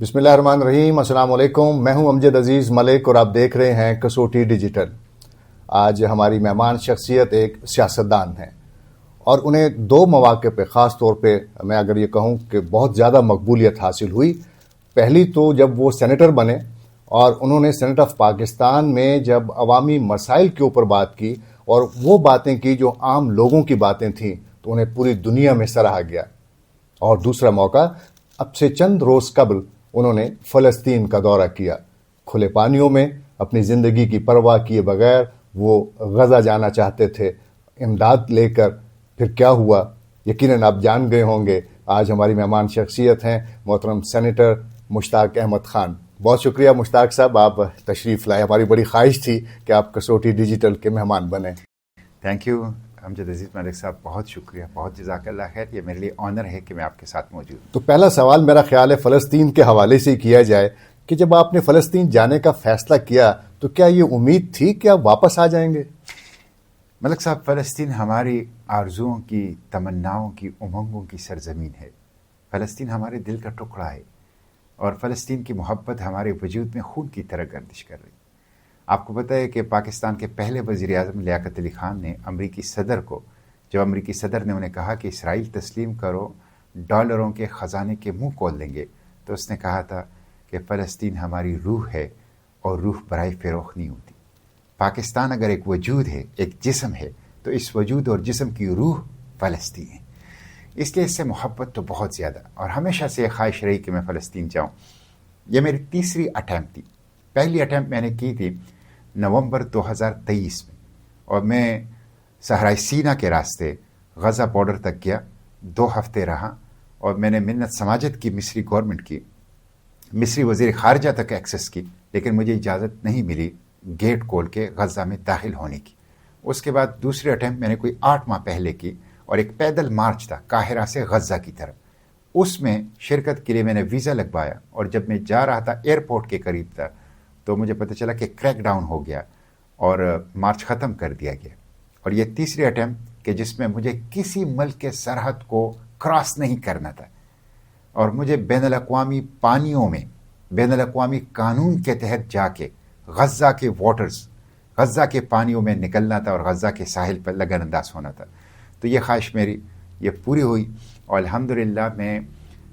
بسم اللہ الرحمن الرحیم، السلام علیکم۔ میں ہوں امجد عزیز ملک اور آپ دیکھ رہے ہیں کسوٹی ڈیجیٹل۔ آج ہماری مہمان شخصیت ایک سیاستدان ہیں اور انہیں دو مواقع پہ خاص طور پہ میں اگر یہ کہوں کہ بہت زیادہ مقبولیت حاصل ہوئی۔ پہلی تو جب وہ سینیٹر بنے اور انہوں نے سینٹ آف پاکستان میں جب عوامی مسائل کے اوپر بات کی اور وہ باتیں کی جو عام لوگوں کی باتیں تھیں، تو انہیں پوری دنیا میں سراہا گیا۔ اور دوسرا موقع، اب سے چند روز قبل انہوں نے فلسطین کا دورہ کیا۔ کھلے پانیوں میں اپنی زندگی کی پرواہ کیے بغیر وہ غزہ جانا چاہتے تھے۔ امداد لے کر پھر کیا ہوا؟ یقیناً آپ جان گئے ہوں گے۔ آج ہماری مہمان شخصیت ہیں محترم سینیٹر مشتاق احمد خان۔ بہت شکریہ مشتاق صاحب، آپ تشریف لائے۔ ہماری بڑی خواہش تھی کہ آپ کسوٹی ڈیجیٹل کے مہمان بنے تھینک یو امجد عزیز ملک صاحب بہت شکریہ بہت جزاک اللہ خیر یہ میرے لیے آنر ہے کہ میں آپ کے ساتھ موجود ہوں۔ تو پہلا سوال میرا خیال ہے فلسطین کے حوالے سے کیا جائے کہ جب آپ نے فلسطین جانے کا فیصلہ کیا تو کیا یہ امید تھی کہ آپ واپس آ جائیں گے؟ ملک صاحب فلسطین ہماری آرزوؤں کی تمناؤں کی امنگوں کی سرزمین ہے۔ فلسطین ہمارے دل کا ٹکڑا ہے اور فلسطین کی محبت ہمارے وجود میں خون کی طرح گردش کر رہی آپ کو پتہ ہے کہ پاکستان کے پہلے وزیر اعظم لیاقت علی خان نے امریکی صدر کو، جب امریکی صدر نے انہیں کہا کہ اسرائیل تسلیم کرو، ڈالروں کے خزانے کے منہ کھول دیں گے، تو اس نے کہا تھا کہ فلسطین ہماری روح ہے اور روح برائے فروخ نہیں ہوتی۔ پاکستان اگر ایک وجود ہے، ایک جسم ہے، تو اس وجود اور جسم کی روح فلسطین ہے۔ اس لیے اس سے محبت تو بہت زیادہ، اور ہمیشہ سے یہ خواہش رہی کہ میں فلسطین جاؤں۔ یہ میری تیسری اٹیمپٹ تھی۔ پہلی اٹیمپٹ میں نے کی تھی نومبر دو ہزار تیئیس میں۔ اور میں صحرائی سینا کے راستے غزہ بارڈر تک گیا، دو ہفتے رہا۔ اور میں نے منت سماجت کی، مصری گورنمنٹ کی، مصری وزیر خارجہ تک ایکسس کی، لیکن مجھے اجازت نہیں ملی گیٹ کھول کے غزہ میں داخل ہونے کی۔ اس کے بعد دوسری اٹیمپٹ میں نے کوئی آٹھ ماہ پہلے کی اور ایک پیدل مارچ تھا قاہرہ سے غزہ کی طرف۔ اس میں شرکت کے لیے میں نے ویزا لگوایا اور جب میں جا رہا تھا ایئرپورٹ کے قریب تھا تو مجھے پتہ چلا کہ کریک ڈاؤن ہو گیا اور مارچ ختم کر دیا گیا۔ اور یہ تیسری اٹیمپٹ کہ جس میں مجھے کسی ملک کے سرحد کو کراس نہیں کرنا تھا۔ اور مجھے بین الاقوامی پانیوں میں، بین الاقوامی قانون کے تحت جا کے غزہ کے واٹرز غزہ کے پانیوں میں نکلنا تھا اور غزہ کے ساحل پر لگن انداز ہونا تھا۔ تو یہ خواہش میری، یہ پوری ہوئی۔ اور الحمد میں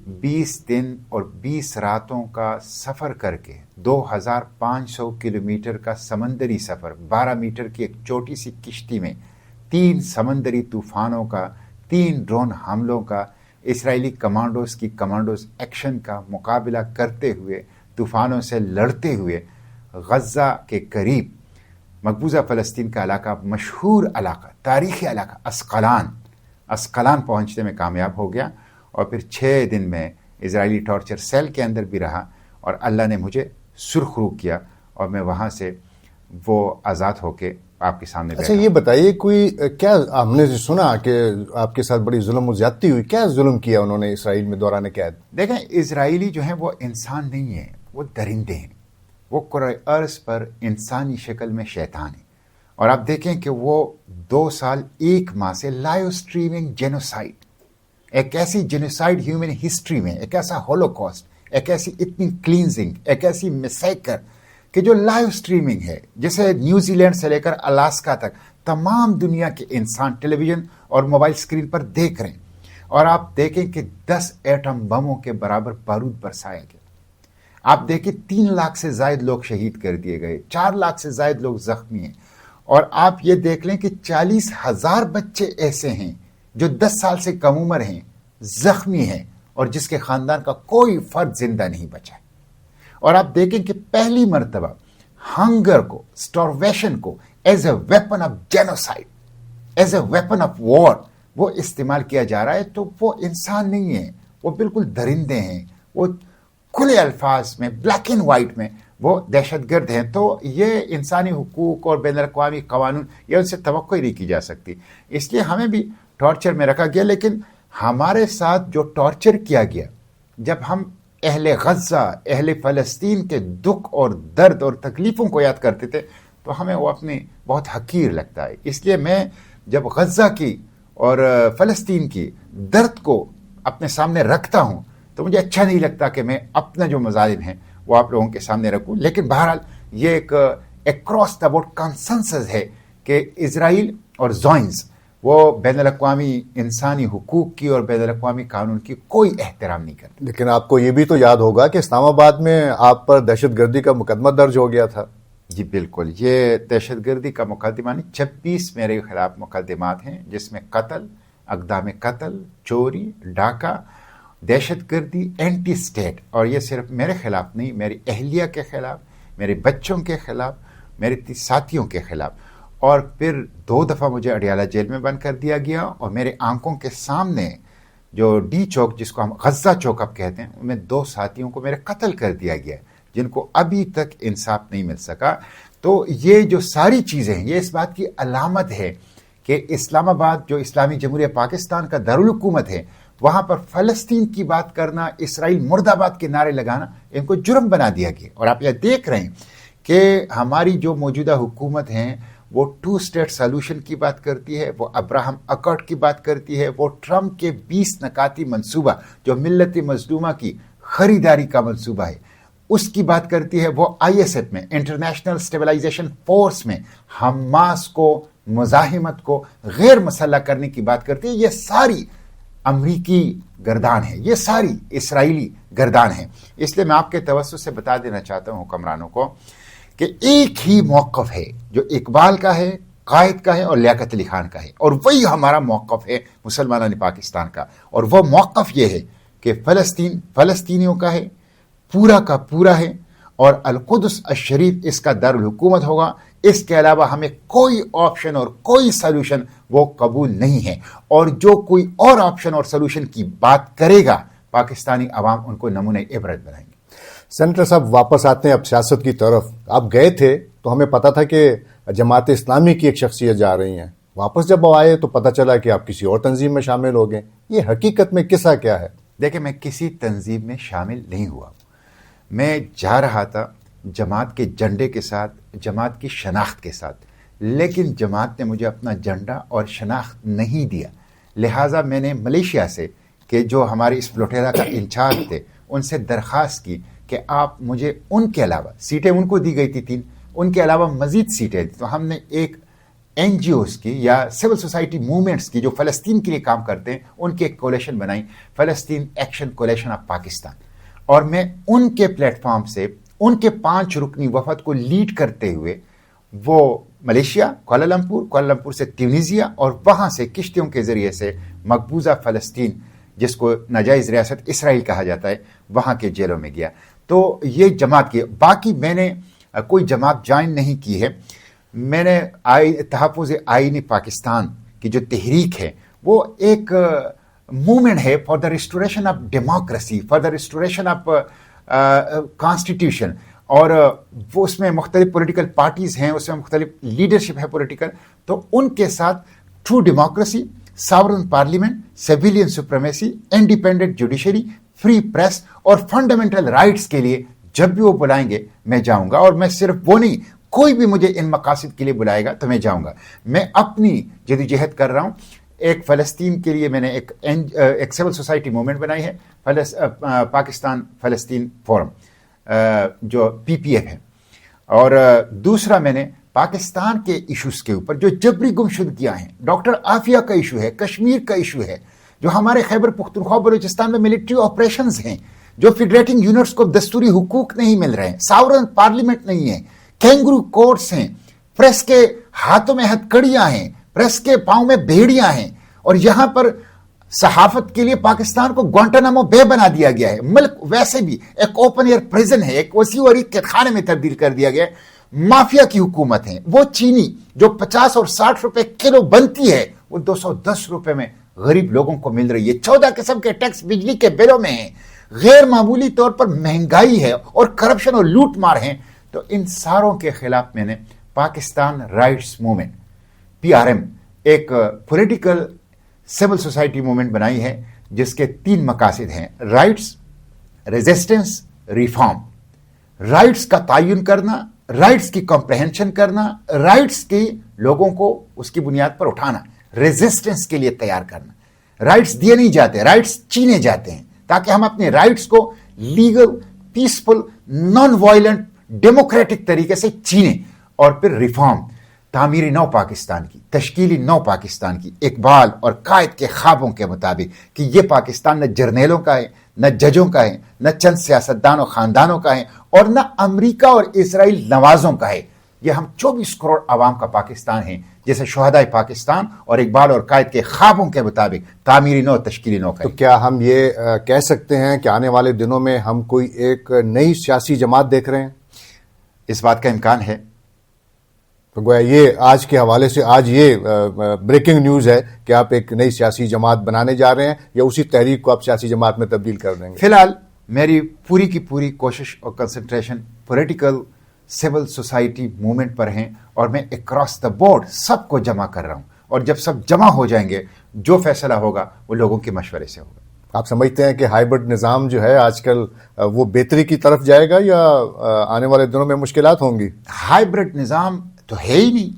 بیس دن اور بیس راتوں کا سفر کر کے دو ہزار پانچ سو کلو میٹر کا سمندری سفر، بارہ میٹر کی ایک چھوٹی سی کشتی میں تین سمندری طوفانوں کا، تین ڈرون حملوں کا، اسرائیلی کمانڈوز کی کمانڈوز ایکشن کا مقابلہ کرتے ہوئے، طوفانوں سے لڑتے ہوئے غزہ کے قریب مقبوضہ فلسطین کا علاقہ، مشہور علاقہ، تاریخی علاقہ، اسقلان اسقلان پہنچنے میں کامیاب ہو گیا۔ اور پھر چھ دن میں اسرائیلی ٹارچر سیل کے اندر بھی رہا اور اللہ نے مجھے سرخ رو کیا اور میں وہاں سے وہ آزاد ہو کے آپ کے سامنے اچھا یہ بتائیے کوئی کیا ہم نے سنا کہ آپ کے ساتھ بڑی ظلم و زیادتی ہوئی؟ کیا ظلم کیا انہوں نے اسرائیل میں دوران قید؟ دیکھیں اسرائیلی جو ہیں وہ انسان نہیں ہیں وہ درندے ہیں۔ وہ عرض پر انسانی شکل میں شیطان ہے اور آپ دیکھیں کہ وہ دو سال ایک ماہ سے لائیو اسٹریمنگ جینوسائڈ ایک ایسی جینوسائڈ ہیومن ہسٹری میں، ایک ایسا ہولو کاسٹ ایک ایسی اتنی کلینزنگ، ایک ایسی مسیکر کہ جو لائیو اسٹریمنگ ہے، جسے نیوزی لینڈ سے لے کر الاسکا تک تمام دنیا کے انسان ٹیلی ویژن اور موبائل اسکرین پر دیکھ رہے ہیں۔ اور آپ دیکھیں کہ دس ایٹم بموں کے برابر بارود برسایا گیا۔ آپ دیکھیں تین لاکھ سے زائد لوگ شہید کر دیے گئے، چار لاکھ سے زائد لوگ زخمی ہیں۔ اور آپ یہ دیکھ لیں کہ چالیس ہزار بچے ایسے ہیں جو دس سال سے کم عمر ہیں، زخمی ہیں اور جس کے خاندان کا کوئی فرد زندہ نہیں بچا اور آپ دیکھیں کہ پہلی مرتبہ ہنگر کو اسٹارویشن کو as a weapon of genocide as a weapon of war وہ استعمال کیا جا رہا ہے تو وہ انسان نہیں ہے، وہ بالکل درندے ہیں، وہ کھلے الفاظ میں بلیک اینڈ وائٹ میں وہ دہشت گرد ہیں۔ تو یہ انسانی حقوق اور بین الاقوامی قوانین، یہ ان سے توقع ہی نہیں کی جا سکتی۔ اس لیے ہمیں بھی ٹارچر میں رکھا گیا، لیکن ہمارے ساتھ جو ٹارچر کیا گیا، جب ہم اہل غزہ، اہل فلسطین کے دکھ اور درد اور تکلیفوں کو یاد کرتے تھے، تو ہمیں وہ اپنی بہت حقیر لگتا ہے۔ اس لیے میں جب غزہ کی اور فلسطین کی درد کو اپنے سامنے رکھتا ہوں، تو مجھے اچھا نہیں لگتا کہ میں اپنا جو مظالم ہیں، وہ آپ لوگوں کے سامنے رکھوں۔ لیکن بہرحال یہ ایک اکراس دا بورڈ کنسنسز ہے کہ اسرائیل اور زوائنز وہ بین الاقوامی انسانی حقوق کی اور بین الاقوامی قانون کی کوئی احترام نہیں کرتے۔ لیکن آپ کو یہ بھی تو یاد ہوگا کہ اسلام آباد میں آپ پر دہشت گردی کا مقدمہ درج ہو گیا تھا۔ جی بالکل یہ دہشت گردی کا مقدمہ نہیں چھبیس میرے خلاف مقدمات ہیں جس میں قتل اقدام قتل چوری ڈاکہ دہشت گردی اینٹی اسٹیٹ اور یہ صرف میرے خلاف نہیں میری اہلیہ کے خلاف میرے بچوں کے خلاف میرے ساتھیوں کے خلاف۔ اور پھر دو دفعہ مجھے اڈیالہ جیل میں بند کر دیا گیا اور میرے آنکھوں کے سامنے جو ڈی چوک جس کو ہم غزہ چوک اب کہتے ہیں، ان میں دو ساتھیوں کو میرے قتل کر دیا گیا جن کو ابھی تک انصاف نہیں مل سکا۔ تو یہ جو ساری چیزیں ہیں، یہ اس بات کی علامت ہے کہ اسلام آباد جو اسلامی جمہوریہ پاکستان کا دارالحکومت ہے، وہاں پر فلسطین کی بات کرنا، اسرائیل مرد آباد کے نعرے لگانا، ان کو جرم بنا دیا گیا اور آپ یہ دیکھ رہے ہیں کہ ہماری جو موجودہ حکومت ہیں وہ ٹو اسٹیٹ سالوشن کی بات کرتی ہے، وہ ابراہم اکٹ کی بات کرتی ہے، وہ ٹرمپ کے بیس نکاتی منصوبہ جو ملت مظلومہ کی خریداری کا منصوبہ ہے۔ اس کی بات کرتی ہے وہ آئی ایس ایف میں، انٹرنیشنل اسٹیبلائزیشن فورس میں حماس کو، مزاحمت کو غیر مسلح کرنے کی بات کرتی ہے۔ یہ ساری امریکی گردان ہے، یہ ساری اسرائیلی گردان ہے۔ اس لیے میں آپ کے توسط سے بتا دینا چاہتا ہوں حکمرانوں کو کہ ایک ہی موقف ہے جو اقبال کا ہے، قائد کا ہے اور لیاقت علی خان کا ہے۔ اور وہی ہمارا موقف ہے مسلمان پاکستان کا۔ اور وہ موقف یہ ہے کہ فلسطین، فلسطینیوں کا ہے، پورا کا پورا ہے اور القدس الشریف اس کا دارالحکومت ہوگا۔ اس کے علاوہ ہمیں کوئی آپشن اور کوئی سلوشن وہ قبول نہیں ہے۔ اور جو کوئی اور آپشن اور سلوشن کی بات کرے گا، پاکستانی عوام ان کو نمونہ عبرت بنائیں گے۔ سینٹر صاحب واپس آتے ہیں اب سیاست کی طرف۔ آپ گئے تھے تو ہمیں پتا تھا کہ جماعت اسلامی کی ایک شخصیت جا رہی ہیں۔ واپس جب آئے تو پتا چلا کہ آپ کسی اور تنظیم میں شامل ہو گئے۔ یہ حقیقت میں قصہ کیا ہے؟ دیکھیں، میں کسی تنظیم میں شامل نہیں ہوا۔ میں جا رہا تھا جماعت کے جھنڈے کے ساتھ، جماعت کی شناخت کے ساتھ۔ لیکن جماعت نے مجھے اپنا جھنڈا اور شناخت نہیں دیا۔ لہٰذا میں نے ملیشیا سے، کہ جو ہمارے اس فلوٹیرا کا انچارج تھے، ان سے درخواست کی کہ آپ مجھے ان کے علاوہ سیٹیں ان کو دی گئی تھی تین، ان کے علاوہ مزید سیٹیں تو ہم نے ایک این جی اوز کی یا سول سوسائٹی موومنٹس کی جو فلسطین کے لیے کام کرتے ہیں، ان کی ایک کولیشن بنائی۔ فلسطین ایکشن کولیشن آف پاکستان اور میں ان کے پلیٹ فارم سے ان کے پانچ رکنی وفد کو لیڈ کرتے ہوئے وہ ملیشیا، کوالالمپور کوالالمپور سے تیونیزیا اور وہاں سے کشتیوں کے ذریعے سے مقبوضہ فلسطین، جس کو ناجائز ریاست اسرائیل کہا جاتا ہے، وہاں کے جیلوں میں گیا۔ تو یہ جماعت کی باقی میں نے کوئی جماعت جوائن نہیں کی ہے۔ میں نے آئی، تحفظ آئین پاکستان کی جو تحریک ہے، وہ ایک موومنٹ ہے for the restoration of democracy, for the restoration of constitution. اور وہ اس میں مختلف پولیٹیکل پارٹیز ہیں، اس میں مختلف لیڈرشپ ہے پولیٹیکل تو ان کے ساتھ true democracy sovereign parliament civilian supremacy independent judiciary free press اور فنڈامنٹل رائٹس کے لیے جب بھی وہ بلائیں گے میں جاؤں گا اور میں صرف وہ نہیں، کوئی بھی مجھے ان مقاصد کے لیے بلائے گا تو میں جاؤں گا۔ میں اپنی جدوجہد کر رہا ہوں۔ ایک فلسطین کے لیے میں نے ایک ایک سول سوسائٹی موومنٹ بنائی ہے پاکستان فلسطین فورم جو پی پی ایف ہے۔ اور دوسرا میں نے پاکستان کے ایشوز کے اوپر جو جبری گمشدگیاں ہیں، ڈاکٹر آفیہ کا ایشو ہے، کشمیر کا ایشو ہے جو ہمارے خیبر پختونخوا بلوچستان میں ملٹری آپریشنز ہیں، جو فیڈریٹنگ یونٹس کو دستوری حقوق نہیں مل رہے ہیں ساورن پارلیمنٹ نہیں ہے کینگرو کورٹس ہیں پریس کے ہاتھوں میں ہتھ کڑیاں ہیں پریس کے پاؤں میں بھیڑیاں ہیں، اور یہاں پر صحافت کے لیے پاکستان کو گوانٹانامو بے بنا دیا گیا ہے۔ ملک ویسے بھی ایک اوپن ایئر پریزن ہے، ایک وسیع اور کے خانے میں تبدیل کر دیا گیا ہے۔ مافیا کی حکومت ہے۔ وہ چینی جو پچاس اور ساٹھ روپے کلو بنتی ہے، وہ دو سو دس روپے میں غریب لوگوں کو مل رہی ہے۔ چودہ قسم کے ٹیکس بجلی کے بلوں میں ہیں۔ غیر معمولی طور پر مہنگائی ہے اور کرپشن اور لوٹ مار ہیں۔ تو ان ساروں کے خلاف میں نے Pakistan rights movement P R M ایک پولیٹیکل سول سوسائٹی موومنٹ بنائی ہے، جس کے تین مقاصد ہیں۔ رائٹس ریزسٹنس ریفارم رائٹس کا تعین کرنا، رائٹس کی کمپریہنشن کرنا، رائٹس کی لوگوں کو اس کی بنیاد پر اٹھانا۔ ریزسٹنس کے لیے تیار کرنا۔ رائٹس دیے نہیں جاتے رائٹس چینے جاتے ہیں تاکہ ہم اپنے رائٹس کو legal peaceful non violent democratic طریقے سے چینیں اور پھر ریفارم تعمیری نو پاکستان کی، تشکیلی نو پاکستان کی، اقبال اور قائد کے خوابوں کے مطابق کہ یہ پاکستان نہ جرنیلوں کا ہے، نہ ججوں کا ہے، نہ چند سیاستدانوں خاندانوں کا ہے اور نہ امریکہ اور اسرائیل نوازوں کا ہے۔ یہ ہم چوبیس کروڑ عوام کا پاکستان ہے جیسے شہدائے پاکستان اور اقبال اور قائد کے خوابوں کے مطابق تعمیری نو تشکیلی نو تو کیا ہم یہ کہہ سکتے ہیں کہ آنے والے دنوں میں ہم کوئی ایک نئی سیاسی جماعت دیکھ رہے ہیں؟ اس بات کا امکان ہے۔ تو گویا یہ آج کے حوالے سے آج یہ بریکنگ نیوز ہے کہ آپ ایک نئی سیاسی جماعت بنانے جا رہے ہیں یا اسی تحریک کو آپ سیاسی جماعت میں تبدیل کر دیں گے؟ فی الحال میری پوری کی پوری کوشش اور concentration political civil society movement پر ہیں اور میں اکراس دا بورڈ سب کو جمع کر رہا ہوں اور جب سب جمع ہو جائیں گے جو فیصلہ ہوگا وہ لوگوں کے مشورے سے ہوگا۔ آپ سمجھتے ہیں کہ ہائیبرڈ نظام جو ہے آج کل وہ بہتری کی طرف جائے گا یا آنے والے دنوں میں مشکلات ہوں گی؟ ہائیبرڈ نظام تو ہے ہی نہیں۔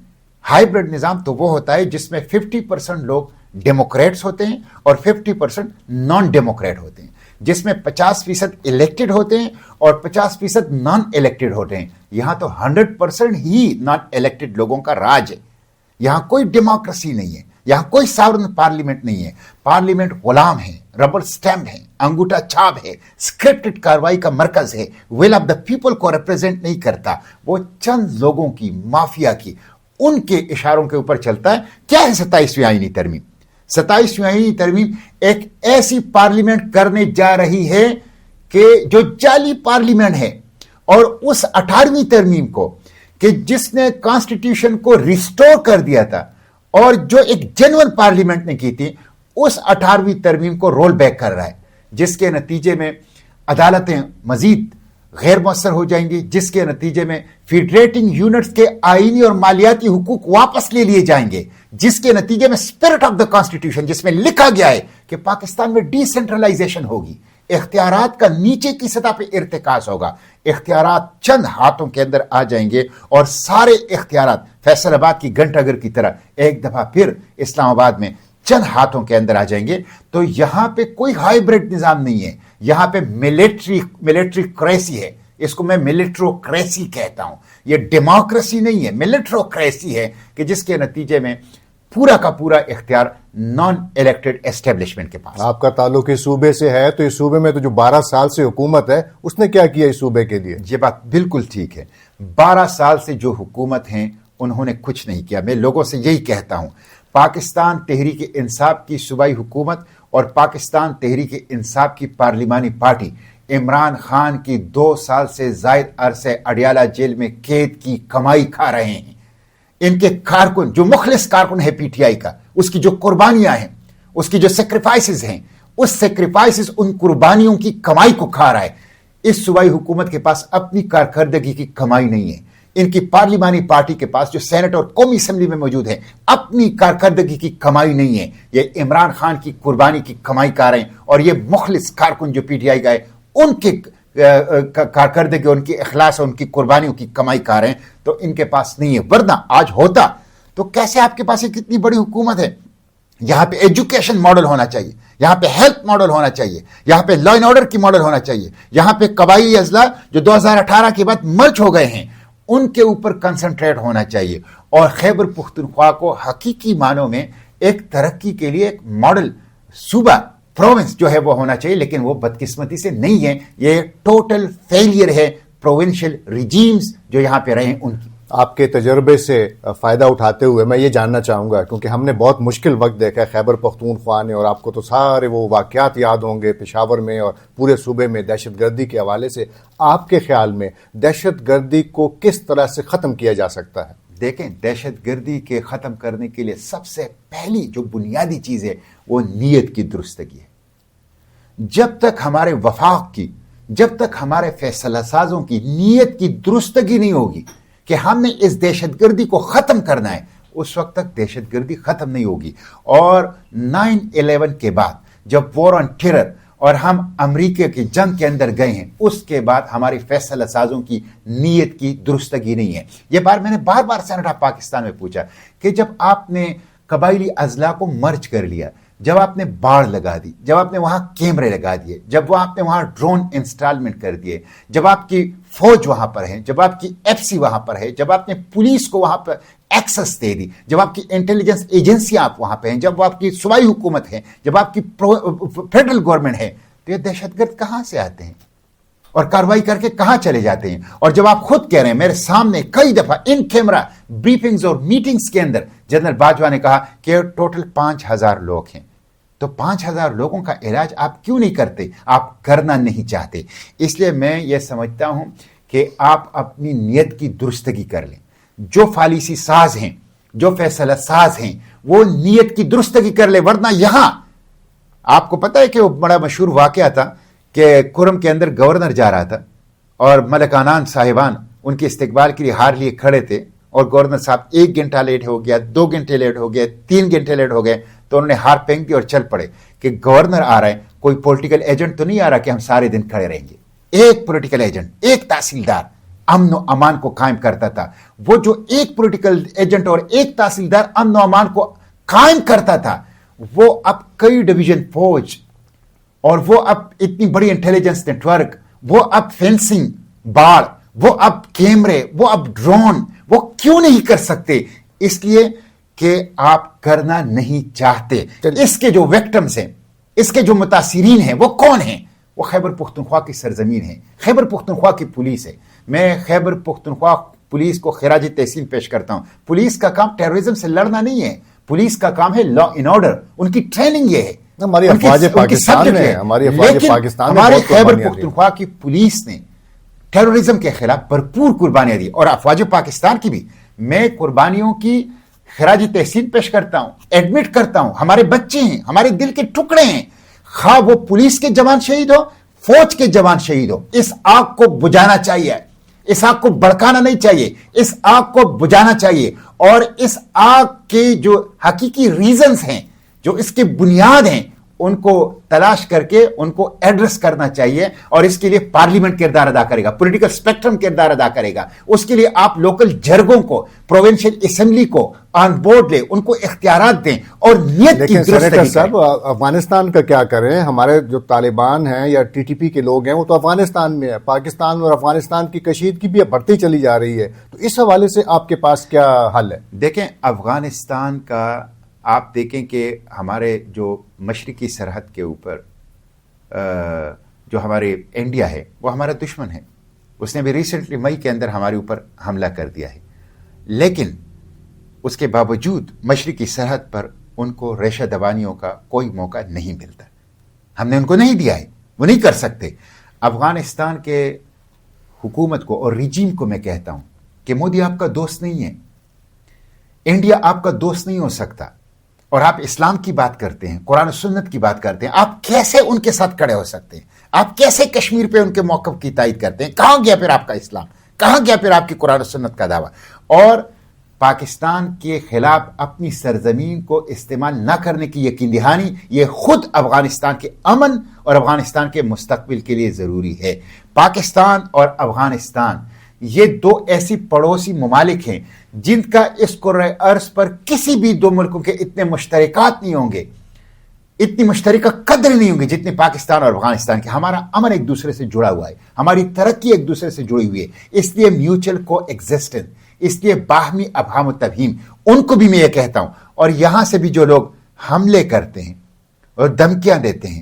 ہائیبرڈ نظام تو وہ ہوتا ہے جس میں ففٹی پرسینٹ لوگ ڈیموکریٹس ہوتے ہیں اور ففٹی پرسینٹ نان ڈیموکریٹ ہوتے ہیں جس میں پچاس فیصد الیکٹڈ ہوتے ہیں اور پچاس فیصد نان الیکٹڈ ہوتے ہیں۔ یہاں تو ہنڈریڈ پرسینٹ ہی نان الیکٹڈ لوگوں کا راج ہے۔ یہاں کوئی ڈیموکریسی نہیں ہے، یہاں کوئی ساورن پارلیمنٹ نہیں ہے۔ پارلیمنٹ غلام ہے ربر سٹیمپ ہے انگوٹا چھاپ ہے، سکرپٹڈ کاروائی کا مرکز ہے۔ ویل آف دا پیپل کو ریپرزینٹ نہیں کرتا۔ وہ چند لوگوں کی، مافیا کی، ان کے اشاروں کے اوپر چلتا ہے۔ کیا ہے ستائیسویں آئینی ترمیم؟ ستائیسویں آئینی ترمیم ایک ایسی پارلیمنٹ کرنے جا رہی ہے کہ جو جعلی پارلیمنٹ ہے۔ اور اس اٹھارہویں ترمیم کو کہ جس نے کانسٹیٹیوشن کو ریسٹور کر دیا تھا اور جو ایک جنون پارلیمنٹ نے کی تھی، اس اٹھارہویں ترمیم کو رول بیک کر رہا ہے، جس کے نتیجے میں عدالتیں مزید غیر مؤثر ہو جائیں گی، جس کے نتیجے میں فیڈریٹنگ یونٹس کے آئینی اور مالیاتی حقوق واپس لے لیے جائیں گے، جس کے نتیجے میں اسپرٹ آف دا کانسٹیٹیوشن جس میں لکھا گیا ہے کہ پاکستان میں ڈی سینٹرلائزیشن ہوگی۔ اختیارات کا نیچے کی سطح پہ ارتکاز ہوگا۔ اختیارات چند ہاتھوں کے اندر آ جائیں گے اور سارے اختیارات فیصل آباد کی گھنٹ اگر کی طرح ایک دفعہ پھر اسلام آباد میں چند ہاتھوں کے اندر آ جائیں گے۔ تو یہاں پہ کوئی ہائیبریڈ نظام نہیں ہے۔ یہاں پہ ملٹری ملٹری کریسی ہے۔ اس کو میں ملٹرو کریسی کہتا ہوں۔ یہ ڈیموکریسی نہیں ہے ملٹرو کریسی ہے کہ جس کے نتیجے میں پورا کا پورا اختیار نان الیکٹڈ اسٹیبلشمنٹ کے پاس۔ آپ کا تعلق اس صوبے سے ہے تو اس صوبے میں تو جو بارہ سال سے حکومت ہے اس نے کیا کیا اس صوبے کے لیے؟ یہ بات بالکل ٹھیک ہے۔ بارہ سال سے جو حکومت ہیں انہوں نے کچھ نہیں کیا۔ میں لوگوں سے یہی کہتا ہوں پاکستان تحریک انصاف کی صوبائی حکومت اور پاکستان تحریک انصاف کی پارلیمانی پارٹی عمران خان کی دو سال سے زائد عرصے اڈیالہ جیل میں قید کی کمائی کھا رہے ہیں۔ ان کے کارکن، جو مخلص کارکن ہے پی ٹی آئی کا، اس کی جو قربانیاں ہیں، اس کی جو سیکریفائسز ہیں، اس سیکریفائسز ان قربانیوں کی کمائی کو کھا رہا ہے۔ اس صوبائی حکومت کے پاس اپنی کارکردگی کی کمائی نہیں ہے۔ ان کی پارلیمانی پارٹی کے پاس جو سینٹ اور قومی اسمبلی میں موجود ہے اپنی کارکردگی کی کمائی نہیں ہے۔ یہ عمران خان کی قربانی کی کمائی کر رہے ہیں اور یہ مخلص کارکن جو پی ٹی آئی کا ہے، ان کے کارکردگی ان کی اخلاص ان کی قربانیوں کی کمائی کر رہے ہیں تو ان کے پاس نہیں ہے ورنہ آج ہوتا تو کیسے آپ کے پاس یہ کتنی بڑی حکومت ہے؟ یہاں پہ ایجوکیشن ماڈل ہونا چاہیے، یہاں پہ ہیلتھ ماڈل ہونا چاہیے، یہاں پہ لا اینڈ آرڈر کی ماڈل ہونا چاہیے، یہاں پہ قبائلی اضلاع جو دو ہزار اٹھارہ کے بعد مرچ ہو گئے ہیں، ان کے اوپر کنسنٹریٹ ہونا چاہیے۔ اور خیبر پختونخوا کو حقیقی معنوں میں ایک ترقی کے لیے ایک ماڈل صوبہ پروونس جو ہے وہ ہونا چاہیے، لیکن وہ بدقسمتی سے نہیں ہے۔ یہ ٹوٹل فیلئر ہے۔ پروونشل ریجیمز جو یہاں پہ رہے ان کی۔ آپ کے تجربے سے فائدہ اٹھاتے ہوئے میں یہ جاننا چاہوں گا، کیونکہ ہم نے بہت مشکل وقت دیکھا ہے۔ خیبر پختونخوا نے، اور آپ کو تو سارے وہ واقعات یاد ہوں گے پشاور میں اور پورے صوبے میں دہشت گردی کے حوالے سے۔ آپ کے خیال میں دہشت گردی کو کس طرح سے ختم کیا جا سکتا ہے؟ دیکھیں، دہشت گردی کے ختم کرنے کے لیے سب سے پہلی جو بنیادی چیز ہے، وہ نیت کی درستگی ہے۔ جب تک ہمارے وفاق کی، جب تک ہمارے فیصلہ سازوں کی نیت کی درستگی نہیں ہوگی کہ ہم نے اس دہشت گردی کو ختم کرنا ہے، اس وقت تک دہشت گردی ختم نہیں ہوگی۔ اور نائن الیون کے بعد، جب وار آن ٹیرر اور ہم امریکہ کی جنگ کے اندر گئے ہیں، اس کے بعد ہماری فیصلہ سازوں کی نیت کی درستگی نہیں ہے۔ یہ بار میں نے بار بار سینٹ آف پاکستان میں پوچھا کہ جب آپ نے قبائلی اضلاع کو مرچ کر لیا، جب آپ نے باڑ لگا دی، جب آپ نے وہاں کیمرے لگا دیے، جب وہ آپ نے وہاں ڈرون انسٹالمنٹ کر دیے، جب آپ کی فوج وہاں پر ہے، جب آپ کی ایف سی وہاں پر ہے، جب آپ نے پولیس کو وہاں پر ایکسس دے دی، جب آپ کی انٹیلیجنس ایجنسیاں آپ وہاں پہ ہیں، جب آپ کی صوبائی حکومت ہے، جب آپ کی فیڈرل گورنمنٹ ہے، تو یہ دہشت گرد کہاں سے آتے ہیں؟ اور کاروائی کر کے کہاں چلے جاتے ہیں؟ اور جب آپ خود کہہ رہے ہیں، میرے سامنے کئی دفعہ ان کیمرہ بریفنگز اور میٹنگز کے اندر جنرل باجوہ نے کہا کہ ٹوٹل پانچ ہزار لوگ ہیں۔ تو پانچ ہزار لوگوں کا علاج آپ کیوں نہیں کرتے؟ آپ کرنا نہیں چاہتے۔ اس لیے میں یہ سمجھتا ہوں کہ آپ اپنی نیت کی درستگی کر لیں۔ جو فالیسی ساز ہیں، جو فیصلہ ساز ہیں، وہ نیت کی درستگی کر لیں۔ ورنہ یہاں آپ کو پتا ہے کہ وہ بڑا مشہور واقعہ تھا کہ کرم کے اندر گورنر جا رہا تھا اور ملکانان صاحبان ان کے استقبال کے لیے ہار لیے کھڑے تھے اور گورنر صاحب ایک گھنٹہ لیٹ ہو گیا، دو گھنٹے لیٹ ہو گیا تین گھنٹے لیٹ ہو گئے۔ تو انہوں نے ہار پھینک دی اور چل پڑے کہ گورنر آ رہا ہے، کوئی پولیٹیکل ایجنٹ تو نہیں آ رہا کہ ہم سارے دن کھڑے رہیں گے۔ ایک پولیٹیکل ایجنٹ ایک تحصیلدار امن و امان کو قائم کرتا تھا۔ وہ جو ایک پولیٹیکل ایجنٹ اور ایک تحصیلدار امن و امان کو قائم کرتا تھا، وہ اب کئی ڈویژن فوج اور وہ اب اتنی بڑی انٹیلیجنس نیٹورک وہ اب فینسنگ باڑ وہ اب کیمرے وہ اب ڈرون وہ کیوں نہیں کر سکتے؟ اس لیے کہ آپ کرنا نہیں چاہتے۔ اس کے جو ویکٹمز ہیں اس کے جو متاثرین ہیں وہ کون ہیں؟ وہ خیبر پختونخوا کی سرزمین ہے خیبر پختونخوا کی پولیس ہے۔ میں خیبر پختونخوا پولیس کو خراج تحسین پیش کرتا ہوں۔ پولیس کا کام ٹیررزم سے لڑنا نہیں ہے۔ پولیس کا کام ہے لا ان آرڈر ان کی ٹریننگ یہ ہے۔ ہماری افواج پاکستان میں ہماری افواج پاکستان ہمارے خیبر پختونخوا کی پولیس نے ٹیرورزم کے خلاف بھرپور قربانیاں دی اور افواج پاکستان کی بھی۔ میں قربانیوں کی خراج تحسین پیش کرتا ہوں ایڈمٹ کرتا ہوں، ہمارے بچے ہیں، ہمارے دل کے ٹکڑے ہیں۔ خواہ وہ پولیس کے جوان شہید ہو، فوج کے جوان شہید ہو۔ اس آگ کو بجانا چاہیے۔ اس آگ کو بڑکانا نہیں چاہیے۔ اس آگ کو بجانا چاہیے۔ اور اس آگ کے جو حقیقی ریزنز ہیں، جو اس کے بنیاد ہیں ان کو تلاش کر کے ان کو ایڈریس کرنا چاہیے اور اس کے لیے پارلیمنٹ کردار ادا کرے گا پولیٹیکل اسپیکٹرم کردار ادا کرے گا۔ اس کے لیے آپ لوکل جرگوں کو پروونشل اسمبلی کو آن بورڈ لے ان کو اختیارات دیں اور نیت کی صاحب افغانستان کا کیا کریں؟ ہمارے جو طالبان ہیں یا ٹی ٹی پی کے لوگ ہیں وہ تو افغانستان میں ہے پاکستان اور افغانستان کی کشیدگی بھی بڑھتی چلی جا رہی ہے۔ تو اس حوالے سے آپ کے پاس کیا حل ہے؟ دیکھیں افغانستان کا آپ دیکھیں کہ ہمارے جو مشرقی سرحد کے اوپر جو ہمارے انڈیا ہے، وہ ہمارا دشمن ہے۔ اس نے بھی ریسنٹلی مئی کے اندر ہمارے اوپر حملہ کر دیا ہے۔ لیکن اس کے باوجود مشرقی سرحد پر ان کو ریشہ دوانیوں کا کوئی موقع نہیں ملتا۔ ہم نے ان کو نہیں دیا ہے، وہ نہیں کر سکتے۔ افغانستان کے حکومت کو اور ریجیم کو میں کہتا ہوں کہ مودی آپ کا دوست نہیں ہے۔ انڈیا آپ کا دوست نہیں ہو سکتا۔ اور آپ اسلام کی بات کرتے ہیں، قرآن و سنت کی بات کرتے ہیں، آپ کیسے ان کے ساتھ کھڑے ہو سکتے ہیں؟ آپ کیسے کشمیر پہ ان کے موقف کی تائید کرتے ہیں؟ کہاں گیا پھر آپ کا اسلام؟ کہاں گیا پھر آپ کی قرآن و سنت کا دعویٰ؟ اور پاکستان کے خلاف اپنی سرزمین کو استعمال نہ کرنے کی یقین دہانی یہ خود افغانستان کے امن اور افغانستان کے مستقبل کے لیے ضروری ہے۔ پاکستان اور افغانستان یہ دو ایسی پڑوسی ممالک ہیں جن کا اس عرض پر کسی بھی دو ملکوں کے اتنے مشترکات نہیں ہوں گے، اتنی مشترکہ قدر نہیں ہوں گے جتنے پاکستان اور افغانستان کے۔ ہمارا امن ایک دوسرے سے جڑا ہوا ہے، ہماری ترقی ایک دوسرے سے جڑی ہوئی ہے۔ اس لیے میوچل کو ایگزسٹنس اس لیے باہمی ابہام و تفہیم ان کو بھی میں یہ کہتا ہوں۔ اور یہاں سے بھی جو لوگ حملے کرتے ہیں اور دھمکیاں دیتے ہیں،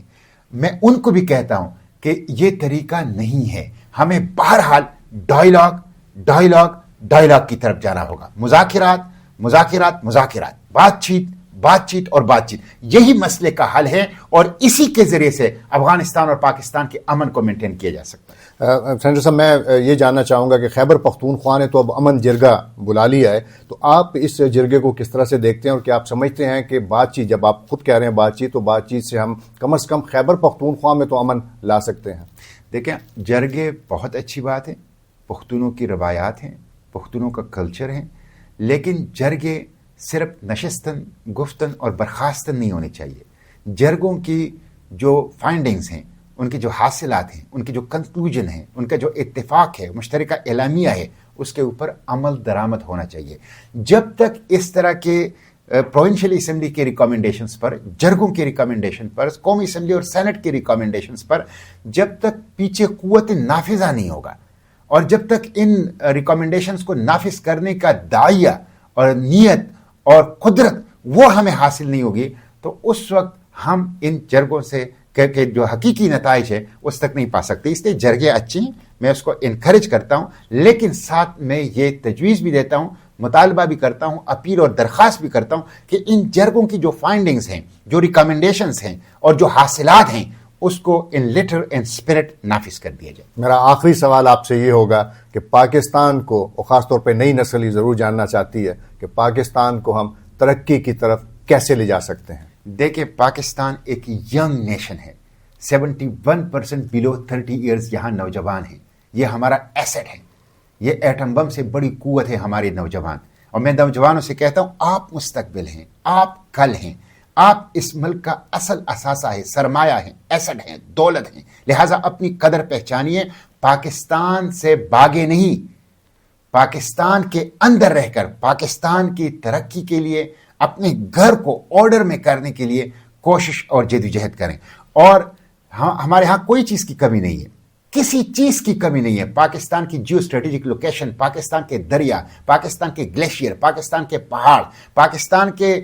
میں ان کو بھی کہتا ہوں کہ یہ طریقہ نہیں ہے۔ ہمیں بہرحال ڈائلاگ ڈائلاگ ڈائلاگ کی طرف جانا ہوگا۔ مذاکرات مذاکرات مذاکرات۔ بات چیت بات چیت اور بات چیت یہی مسئلے کا حل ہے اور اسی کے ذریعے سے افغانستان اور پاکستان کے امن کو مینٹین کیا جا سکتا ہے۔ سینٹر صاحب میں یہ جاننا چاہوں گا کہ خیبر پختونخوا نے تو اب امن جرگا بلا لیا ہے۔ تو آپ اس جرگے کو کس طرح سے دیکھتے ہیں اور کیا آپ سمجھتے ہیں کہ بات چیت جب آپ خود کہہ رہے ہیں بات چیت تو بات چیت سے ہم کم از کم خیبر پختونخوا میں تو امن لا سکتے ہیں۔ دیکھیں جرگے بہت اچھی بات ہے۔ پختونوں کی روایات ہیں، پختونوں کا کلچر ہیں، لیکن جرگے صرف نشستن گفتن اور برخواستن نہیں ہونے چاہیے۔ جرگوں کی جو فائنڈنگز ہیں، ان کے جو حاصلات ہیں، ان کے جو کنکلوژن ہیں، ان کا جو اتفاق ہے، مشترکہ اعلامیہ ہے، اس کے اوپر عمل درآمد ہونا چاہیے۔ جب تک اس طرح کے پروونشل اسمبلی کے ریکامنڈیشنز پر، جرگوں کے ریکامنڈیشن پر، قومی اسمبلی اور سینٹ کے ریکامنڈیشنز پر، جب تک پیچھے قوت نافذہ نہیں ہوگا اور جب تک ان ریکومنڈیشنز کو نافذ کرنے کا دائیہ اور نیت اور قدرت وہ ہمیں حاصل نہیں ہوگی، تو اس وقت ہم ان جرگوں سے کہ جو حقیقی نتائج ہے، اس تک نہیں پا سکتے۔ اس لیے جرگیں اچھی ہیں، میں اس کو انکریج کرتا ہوں، لیکن ساتھ میں یہ تجویز بھی دیتا ہوں، مطالبہ بھی کرتا ہوں، اپیل اور درخواست بھی کرتا ہوں کہ ان جرگوں کی جو فائنڈنگز ہیں، جو ریکمنڈیشنز ہیں اور جو حاصلات ہیں اس کو ان لیٹر اینڈ اسپرٹ نافذ کر دیا جائے۔ میرا آخری سوال آپ سے یہ ہوگا کہ پاکستان کو اور خاص طور پہ نئی نسل یہ ضرور جاننا چاہتی ہے کہ پاکستان کو ہم ترقی کی طرف کیسے لے جا سکتے ہیں؟ دیکھیں پاکستان ایک ینگ نیشن ہے۔ Seventy one percent below thirty years یہاں نوجوان ہیں۔ یہ ہمارا ایسٹ ہے۔ یہ ایٹم بم سے بڑی قوت ہے ہمارے نوجوان۔ اور میں نوجوانوں سے کہتا ہوں آپ مستقبل ہیں آپ کل ہیں۔ آپ اس ملک کا اصل اثاثہ ہے سرمایہ ہیں ایسٹ ہیں، دولت ہیں۔ لہٰذا اپنی قدر پہچانیے۔ پاکستان سے باغے نہیں۔ پاکستان کے اندر رہ کر، پاکستان کی ترقی کے لیے، اپنے گھر کو آرڈر میں کرنے کے لیے کوشش اور جدوجہد کریں۔ اور ہاں، ہمارے ہاں کوئی چیز کی کمی نہیں ہے۔ کسی چیز کی کمی نہیں ہے۔ پاکستان کی جیو اسٹریٹجک لوکیشن پاکستان کے دریا، پاکستان کے گلیشیئر پاکستان کے پہاڑ، پاکستان کے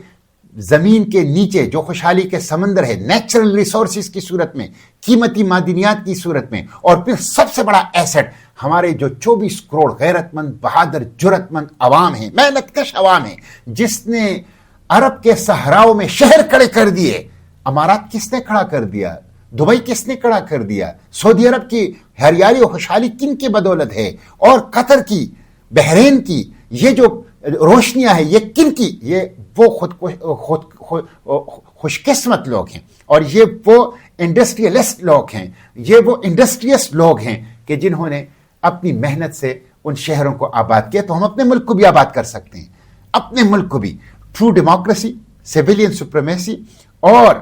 زمین کے نیچے جو خوشحالی کے سمندر ہے نیچرل ریسورسز کی صورت میں، قیمتی معدنیات کی صورت میں، اور پھر سب سے بڑا ایسٹ ہمارے جو چوبیس کروڑ غیرت مند بہادر جرت مند عوام ہیں محنت کش عوام ہیں، جس نے عرب کے صحراؤں میں شہر کڑے کر دیے۔ امارات کس نے کھڑا کر دیا؟ دبئی کس نے کڑا کر دیا؟ سعودی عرب کی ہریاری و خوشحالی کن کی بدولت ہے؟ اور قطر کی، بحرین کی، یہ جو روشنیاں ہیں، یہ کن کی؟ یہ وہ خود خود خوش قسمت لوگ ہیں اور یہ وہ انڈسٹریلسٹ لوگ ہیں، یہ وہ انڈسٹریس لوگ ہیں کہ جنہوں نے اپنی محنت سے ان شہروں کو آباد کیا تو ہم اپنے ملک کو بھی آباد کر سکتے ہیں۔ اپنے ملک کو بھی۔ ٹرو ڈیموکریسی سیویلین سپریمیسی اور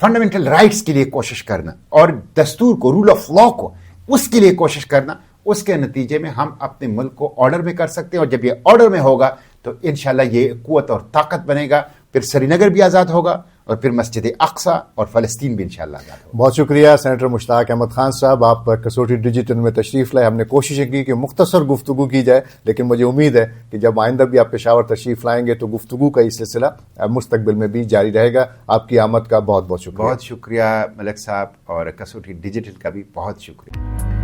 فنڈامنٹل رائٹس کے لیے کوشش کرنا اور دستور کو رول آف لا کو، اس کے لیے کوشش کرنا اس کے نتیجے میں ہم اپنے ملک کو آرڈر میں کر سکتے ہیں اور جب یہ آرڈر میں ہوگا تو انشاءاللہ یہ قوت اور طاقت بنے گا پھر سری نگر بھی آزاد ہوگا اور پھر مسجد اقسا اور فلسطین بھی انشاءاللہ آزاد ہوگا۔ بہت شکریہ سینیٹر مشتاق احمد خان صاحب آپ کسوٹی ڈیجیٹل میں تشریف لائے۔ ہم نے کوششیں کی کہ مختصر گفتگو کی جائے لیکن مجھے امید ہے کہ جب آئندہ بھی آپ پشاور تشریف لائیں گے تو گفتگو کا یہ سلسلہ مستقبل میں بھی جاری رہے گا۔ آپ کی آمد کا بہت بہت شکریہ۔ بہت شکریہ ملک صاحب اور کسوٹی ڈیجیٹل کا بھی بہت شکریہ۔